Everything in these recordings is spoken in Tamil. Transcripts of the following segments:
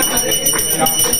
Gracias.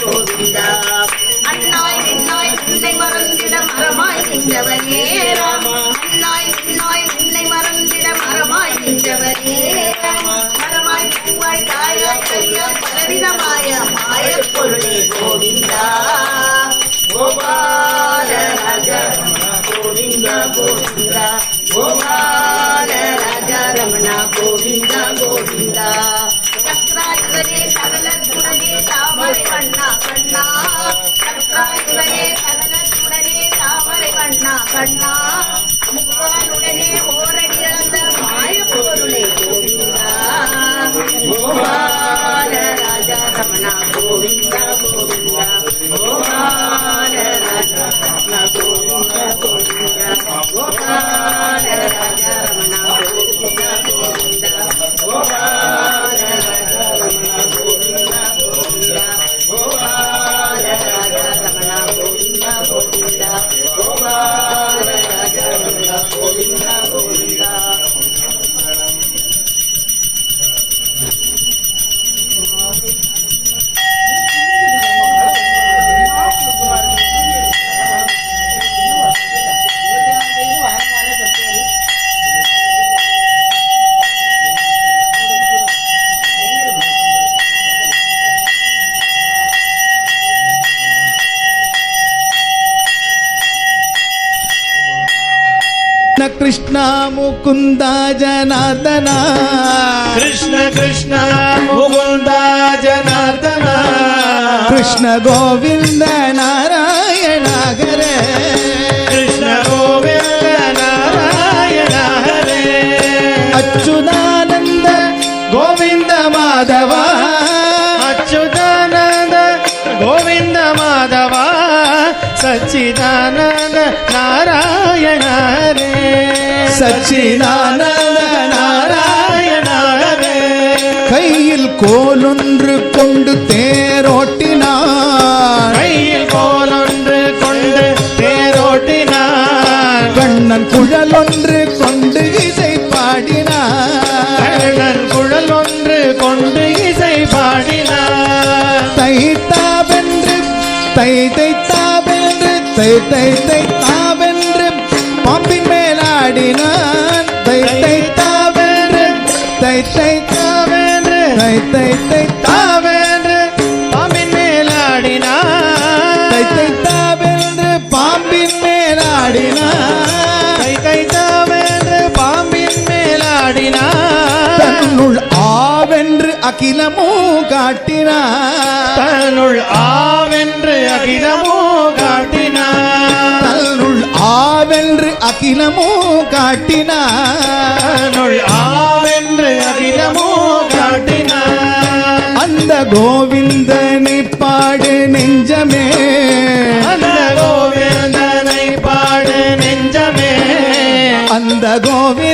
கோவிந்தா. கோவிந்த அண்ணாய் நின்னாய் உன்னை மறந்திட மரமாய் நின்றவனே ராமா அண்ணாய் நின்னாய் உன்னை மறந்திட மரமாய் நின்றவனே ராமா மரமாய் பூவாய் தாயாய் கையாய் பலவிதமாய மாயப் பொருளே கோவிந்தா. கோபால கோவிந்தா கோவிந்தா. கோவிந்த கோவிந்த கோபால ராஜ ரமண கோவிந்தா கோவிந்தா. கண்ணா. కృష్ణ ముకుంద జనార్దన. కృష్ణ కృష్ణ ముకుంద జనార్దన. కృష్ణ గోవిందనా. ಮಾಧವ ಸಚ್ಚಿದಾನಂದ ನಾರಾಯಣ ಹರೇ சச்சிதானந்த நாராயண ನಾರಾಯಣ ಹರೇ கையில் கோலொன்று கொண்டு தேரோட்டினான் கையில் கோலொன்று கொண்டு தேரோட்டினான் கண்ணன் குழலொன்று தை தை தைத்தாவென்று பாம்பின் மேலாடினான் தை தைத்தாவென்று தை தைத்தாவென்று தை தை தைத்தாவென்று பாம்பின் மேலாடினார் தை தைத்தாவென்று பாம்பின் மேலாடினான் கை கைத்தாவென்று பாம்பின் மேலாடினார் தன்னுள் ஆவென்று அகிலமோ காட்டினான். தன்னுள் ஆவென்று அகிலமோ காட்டினார் தன்னுள் ஆவென்று அகிலமோ காட்டினான் தன்னுள் ஆவென்று அகிலமோ காட்டினார் அந்த கோவிந்தனை பாடு நெஞ்சமே. அந்த கோவிந்தனை பாடு நெஞ்சமே. அந்த கோவிந்தனை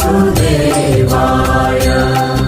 Today.